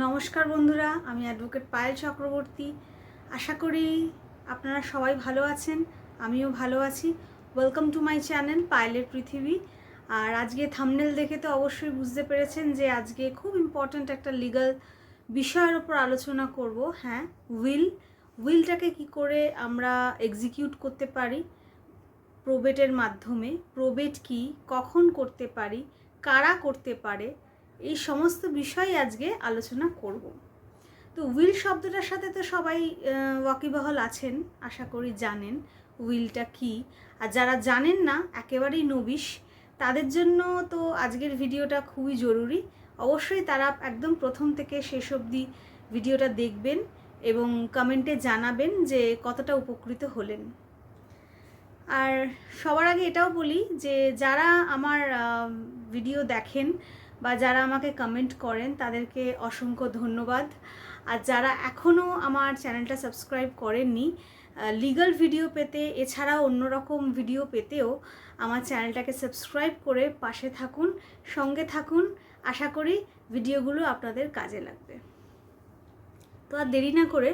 নমস্কার বন্ধুরা, আমি অ্যাডভোকেট পায়েল চক্রবর্তী। আশা করি আপনারা সবাই ভালো আছেন, আমিও ভালো আছি। ওয়েলকাম টু মাই চ্যানেল পায়েলের পৃথিবী। আর আজকে থামনেল দেখে তো অবশ্যই বুঝতে পেরেছেন যে আজকে খুব ইম্পর্ট্যান্ট একটা লিগাল বিষয়ের ওপর আলোচনা করব। হ্যাঁ উইল উইলটাকে কি করে আমরা এক্সিকিউট করতে পারি? প্রোবেটের মাধ্যমে প্রোবেট কি, কখন করতে পারি, কারা করতে পারে এই সমস্ত বিষয় আজকে আলোচনা করব। তো উইল শব্দটার সাথে তো সবাই ওয়াকিবহল আছেন, আশা করি জানেন উইলটা কি। আর যারা জানেন না, একেবারেই নবিশ। তাদের জন্য তো আজকের ভিডিওটা খুবই জরুরি। অবশ্যই তারা একদম প্রথম থেকে শেষ অবধি ভিডিওটা দেখবেন এবং কমেন্টে জানাবেন যে কতটা উপকৃত হলেন। আর সবার আগে এটাও বলি যে যারা আমার ভিডিও দেখেন বা যারা আমাকে কমেন্ট করেন, তাদেরকে অসংখ্য ধন্যবাদ। আর যারা এখনও আমার চ্যানেলটা সাবস্ক্রাইব করেননি লিগাল ভিডিও পেতে, এছাড়াও অন্যরকম ভিডিও পেতেও আমার চ্যানেলটাকে সাবস্ক্রাইব করে পাশে থাকুন, সঙ্গে থাকুন। আশা করি ভিডিওগুলো আপনাদের কাজে লাগবে। তো আর দেরি না করে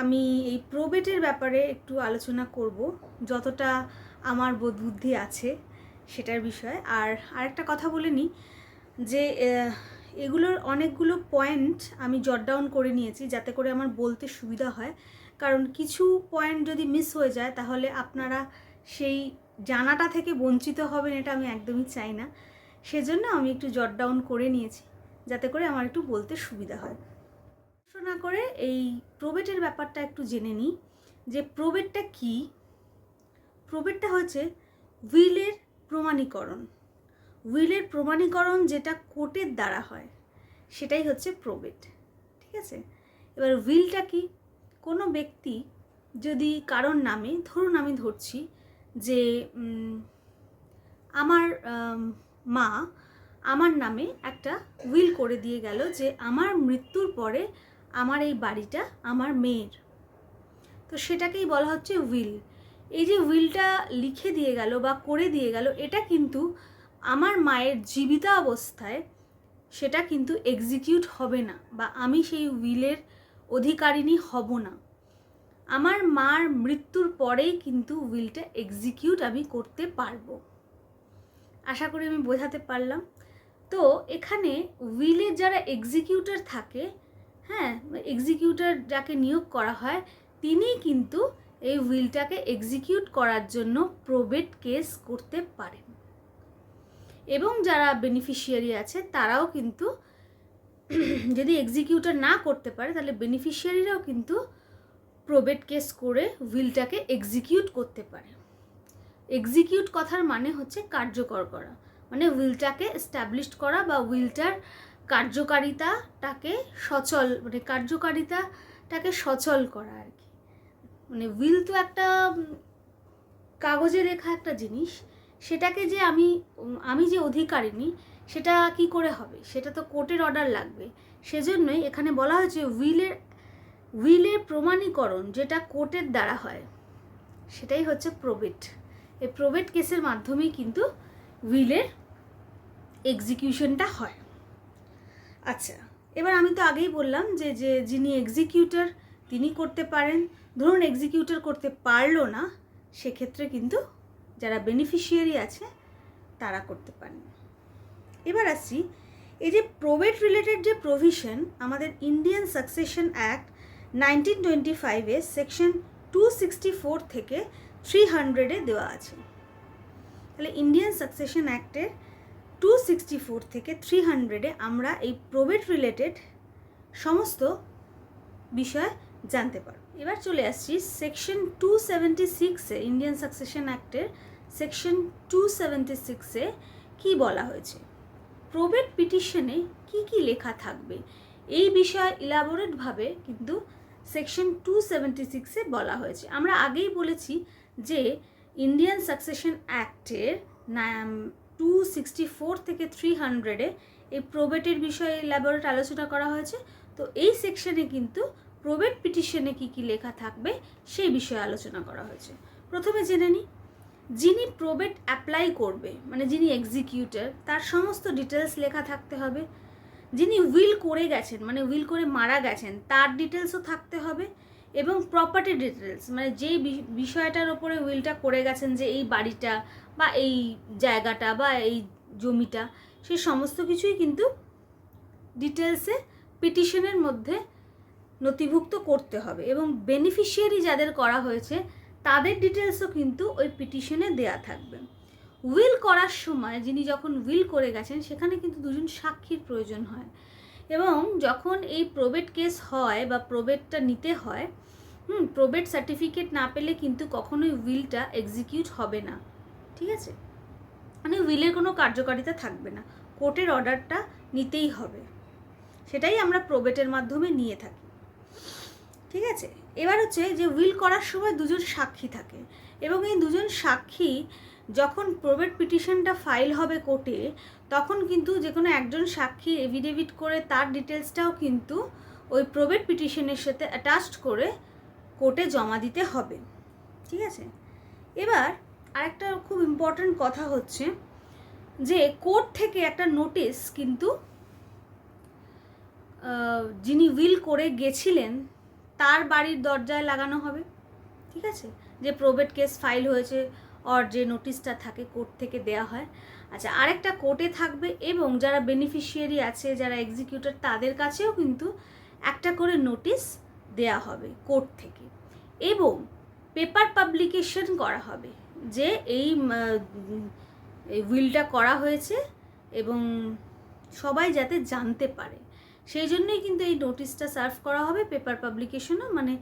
আমি এই প্রোবেটের ব্যাপারে একটু আলোচনা করব, যতটা আমার বোধ বুদ্ধি আছে সেটার বিষয়ে। আর আরেকটা কথা বলে নিই যে এগুলোর অনেকগুলো পয়েন্ট আমি জট ডাউন করে নিয়েছি যাতে করে আমার বলতে সুবিধা হয়। কারণ কিছু পয়েন্ট যদি মিস হয়ে যায় তাহলে আপনারা সেই জানাটা থেকে বঞ্চিত হবেন এটা আমি একদমই চাই না। সেজন্য আমি একটু জট ডাউন করে নিয়েছি যাতে করে আমার একটু বলতে সুবিধা হয়। না করে এই প্রোবেটের ব্যাপারটা একটু জেনে নিই। যে প্রোবেটটা কি? প্রোবেটটা হচ্ছে উইলের প্রমাণীকরণ। উইলের প্রমাণীকরণ যেটা কোর্টের দ্বারা হয়, সেটাই হচ্ছে প্রোবেট, ঠিক আছে? এবার উইলটা কি? কোনো ব্যক্তি যদি কারোর নামে, ধরুন আমি ধরছি যে আমার মা আমার নামে একটা উইল করে দিয়ে গেল যে আমার মৃত্যুর পরে আমার এই বাড়িটা আমার মেয়ের। তো সেটাকেই বলা হচ্ছে উইল। এই যে উইলটা লিখে দিয়ে গেল বা করে দিয়ে গেল, এটা কিন্তু আমার মায়ের জীবিত অবস্থায় সেটা কিন্তু এক্সিকিউট হবে না বা আমি সেই উইলের অধিকারিণী হব না। আমার মার মৃত্যুর পরেই কিন্তু উইলটা এক্সিকিউট আমি করতে পারব। আশা করি আমি বোঝাতে পারলাম। তো এখানে উইলের যারা এক্সিকিউটর থাকে হ্যাঁ এক্সিকিউটর যাকে নিয়োগ করা হয়, তিনি কিন্তু এই উইলটাকে এক্সিকিউট করার জন্য প্রোবেট কেস করতে পারেন। এবং যারা বেনিফিশিয়ারি আছে, তারাও কিন্তু যদি এক্সিকিউটর না করতে পারে, তাহলে বেনিফিশিয়ারিরাও কিন্তু প্রোবেট কেস করে উইলটাকে এক্সিকিউট করতে পারে। এক্সিকিউট কথার মানে হচ্ছে কার্যকর করা। মানে উইলটাকে এস্টাবলিশড করা বা উইলটার কার্যকারিতাটাকে সচল মানে কার্যকারিতাটাকে সচল করা আর কি। মানে উইল তো একটা কাগজে লেখা একটা জিনিস সেটাকে যে আমি আমি যে অধিকারিনী সেটা কি করে হবে? সেটা তো কোর্টের অর্ডার লাগবে। সেজন্যই এখানে বলা হয়েছে উইলের উইলের প্রমাণীকরণ যেটা কোর্টের দ্বারা হয়, সেটাই হচ্ছে প্রোবেট এই প্রোবেট কেসের মাধ্যমেই কিন্তু উইলের এক্সিকিউশনটা হয়। আচ্ছা এবার আমি তো আগেই বললাম যে যে যিনি এক্সিকিউটর তিনি করতে পারেন। ধরুন এক্সিকিউটর করতে পারল না, সেক্ষেত্রে কিন্তু যারা বেনিফিশিয়ারি আছে, তারা করতে পারেন। এবার আসছি এই যে প্রোবেট রিলেটেড যে প্রভিশন আমাদের Indian succession act nineteen twenty ফাইভে সেকশন টু সিক্সটি ফোর থেকে থ্রি হান্ড্রেডে দেওয়া আছে। তাহলে ইন্ডিয়ান সাকসেশন অ্যাক্টের টু সিক্সটি ফোর থেকে থ্রি হান্ড্রেডে আমরা এই প্রোবেট রিলেটেড সমস্ত বিষয় জানতে পারব। এবার চলে আসছি সেকশন টু সেভেন্টি সিক্সে ইন্ডিয়ান সাকসেশন অ্যাক্টের সেকশন টু সেভেন্টি সিক্সে কী বলা হয়েছে? প্রোবেট পিটিশনে কি কি লেখা থাকবে? এই বিষয়ে ইলাবোরেটভাবে কিন্তু সেকশন টু সেভেন্টি সিক্সে বলা হয়েছে। আমরা আগেই বলেছি যে ইন্ডিয়ান সাকসেশন অ্যাক্টের টু সিক্সটি ফোর থেকে থ্রি হান্ড্রেডে এই প্রোবেটের বিষয়ে ল্যাবরেট আলোচনা করা হয়েছে। তো এই সেকশনে কিন্তু প্রোবেট পিটিশনে কি কি লেখা থাকবে সেই বিষয়ে আলোচনা করা হয়েছে। প্রথমে জেনে নিই, যিনি প্রোবেট অ্যাপ্লাই করবে মানে যিনি এক্সিকিউটর, তার সমস্ত ডিটেলস লেখা থাকতে হবে। যিনি উইল করে গেছেন মানে উইল করে মারা গেছেন, তার ডিটেলসও থাকতে হবে এবং প্রপার্টি ডিটেলস মানে যেই বিষয়টার ওপরে উইলটা করে গেছেন যে এই বাড়িটা বা এই জায়গাটা বা এই জমিটা সেই সমস্ত কিছুই কিন্তু ডিটেলসে পিটিশনের মধ্যে নথিভুক্ত করতে হবে এবং বেনিফিশিয়ারি যাদের করা হয়েছে, তাদের ডিটেলসও কিন্তু ওই পিটিশনে দেয়া থাকবে। উইল করার সময় যিনি যখন উইল করে গেছেন, সেখানে কিন্তু দুজন সাক্ষীর প্রয়োজন হয়। এবং যখন এই প্রবেট কেস হয় বা প্রবেটটা নিতে হয়, হুম প্রবেট সার্টিফিকেট না পেলে কিন্তু কখনোই উইলটা এক্সিকিউট হবে না। ঠিক আছে? মানে উইলের কোনো কার্যকারিতা থাকবে না। কোর্টের অর্ডারটা নিতেই হবে। সেটাই আমরা প্রবেটের মাধ্যমে নিয়ে থাকি। ঠিক আছে? এবার হচ্ছে যে উইল করার সময় দুজন সাক্ষী থাকে এবং এই দুজন সাক্ষী যখন প্রবেট পিটিশনটা ফাইল হবে কোর্টে তখন কিন্তু যে কোনো একজন সাক্ষী এভিডেভিট করে তার ডিটেলসটাও কিন্তু ওই প্রবেট পিটিশনের সাথে অ্যাটাচড করে কোর্টে জমা দিতে হবে। ঠিক আছে? এবার আরেকটা খুব ইম্পর্ট্যান্ট কথা হচ্ছে যে কোর্ট থেকে একটা নোটিশ কিন্তু যিনি উইল করে গেছিলেন তার বাড়ির দরজায় লাগানো হবে, ঠিক আছে? যে প্রবেট কেস ফাইল হয়েছে অর যে নোটিশটা থাকে কোর্ট থেকে দেয়া হয়। আচ্ছা আরেকটা কোর্টে থাকবে এবং যারা বেনিফিশিয়ারি আছে, যারা এক্সিকিউটর তাদের কাছেও কিন্তু একটা করে নোটিশ দেয়া হবে কোর্ট থেকে। এবং পেপার পাবলিকেশন করা হবে, যে এই উইলটা করা হয়েছে এবং সবাই যাতে জানতে পারে। সেই জন্যই কিন্তু এই নোটিশটা সার্ভ করা হবে পেপার পাবলিকেশনও মানে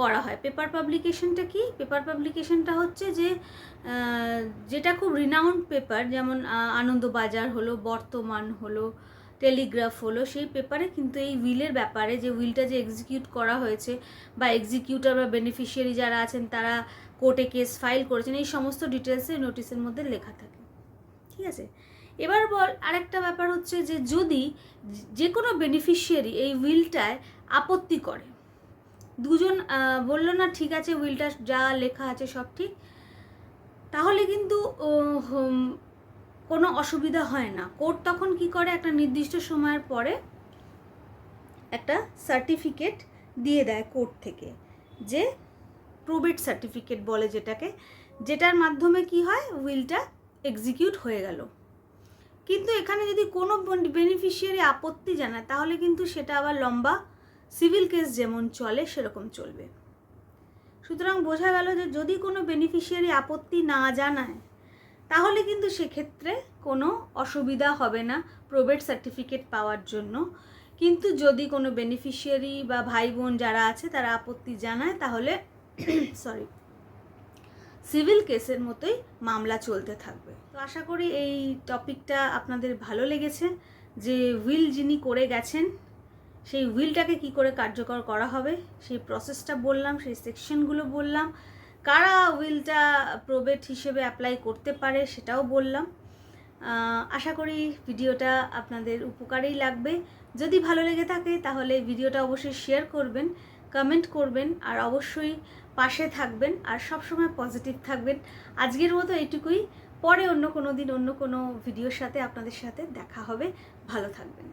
করা হয়। পেপার পাবলিকেশনটা কি? পেপার পাবলিকেশনটা হচ্ছে যে যেটা খুব রিনাউন্ড পেপার যেমন আনন্দবাজার হলো, বর্তমান হলো টেলিগ্রাফ হলো, সেই পেপারে কিন্তু এই উইলের ব্যাপারে যে উইলটা যে এক্সিকিউট করা হয়েছে বা এক্সিকিউটর বা বেনিফিশিয়ারি যারা আছেন, তারা কোর্টে কেস ফাইল করেছেন, এই সমস্ত ডিটেলসে নোটিশের মধ্যে লেখা থাকে। ঠিক আছে? এবার বল আরেকটা ব্যাপার হচ্ছে যে যদি যে কোনো বেনিফিশিয়ারি এই উইলটায় আপত্তি করে, দুজন বলল না ঠিক আছে উইলটা যা লেখা আছে সব ঠিক, তাহলে কিন্তু কোনো অসুবিধা হয় না। কোর্ট তখন কি করে? একটা নির্দিষ্ট সময়ের পরে একটা সার্টিফিকেট দিয়ে দেয় কোর্ট থেকে, যে প্রোবেট সার্টিফিকেট বলে যেটাকে, যেটার মাধ্যমে কি হয়? উইলটা এক্সিকিউট হয়ে গেল। কিন্তু এখানে যদি কোনো বেনিফিশিয়ারি আপত্তি জানায়, তাহলে কিন্তু সেটা আবার লম্বা সিভিল কেস যেমন চলে, সেরকম চলবে। সুতরাং বোঝা গেল যে যদি কোনো বেনিফিশিয়ারি আপত্তি না জানায়, তাহলে কিন্তু সেক্ষেত্রে কোনো অসুবিধা হবে না প্রবেট সার্টিফিকেট পাওয়ার জন্য। কিন্তু যদি কোনো বেনিফিশিয়ারি বা ভাই বোন যারা আছে, তারা আপত্তি জানায়, তাহলে সরি সিভিল কেসের মতোই মামলা চলতে থাকবে। তো আশা করি এই টপিকটা আপনাদের ভালো লেগেছে, যে উইল যিনি করে গেছেন, সেই উইলটাকে কি করে কার্যকর করা হবে, সেই প্রসেসটা বললাম, সেই সেকশনগুলো বললাম, কারা উইলটা প্রবেট হিসেবে অ্যাপ্লাই করতে পারে সেটাও বললাম। আশা করি ভিডিওটা আপনাদের উপকারেই লাগবে। যদি ভালো লেগে থাকে তাহলে ভিডিওটা অবশ্যই শেয়ার করবেন। কমেন্ট করবেন আর অবশ্যই পাশে থাকবেন আর সবসময় পজিটিভ থাকবেন। আজকের মতো এইটুকুই। পরে অন্য কোনো দিন অন্য কোনো ভিডিওর সাথে আপনাদের সাথে দেখা হবে। ভালো থাকবেন।